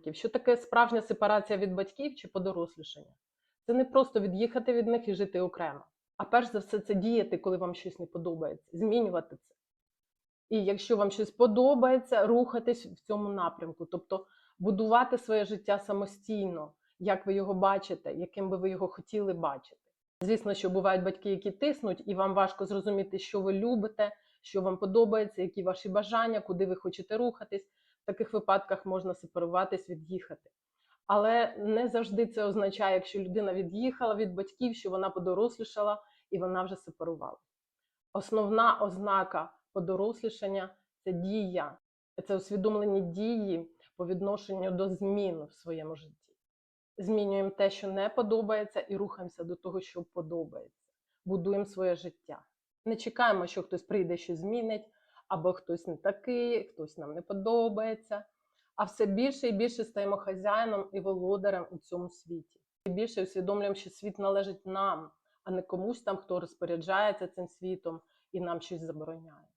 підлітків, що таке справжня сепарація від батьків чи подорослішання? Це не просто від'їхати від них і жити окремо. А перш за все, це діяти, коли вам щось не подобається, змінювати це. І якщо вам щось подобається, рухатись в цьому напрямку, тобто будувати своє життя самостійно, як ви його бачите, яким би ви його хотіли бачити. Звісно, що бувають батьки, які тиснуть, і вам важко зрозуміти, що ви любите, що вам подобається, які ваші бажання, куди ви хочете рухатись. Таких випадках можна сепаруватись, від'їхати. Але не завжди це означає, якщо людина від'їхала від батьків, що вона подорослішала і вона вже сепарувалася. Основна ознака подорослішання це дія, це усвідомлені дії по відношенню до змін в своєму житті. Змінюємо те, що не подобається, і рухаємося до того, що подобається. Будуємо своє життя. Не чекаємо, що хтось прийде, що змінить, або хтось не такий, хтось нам не подобається. А все більше і більше стаємо хазяїном і володарем у цьому світі. І більше усвідомлюємо, що світ належить нам, а не комусь там, хто розпоряджається цим світом і нам щось забороняє.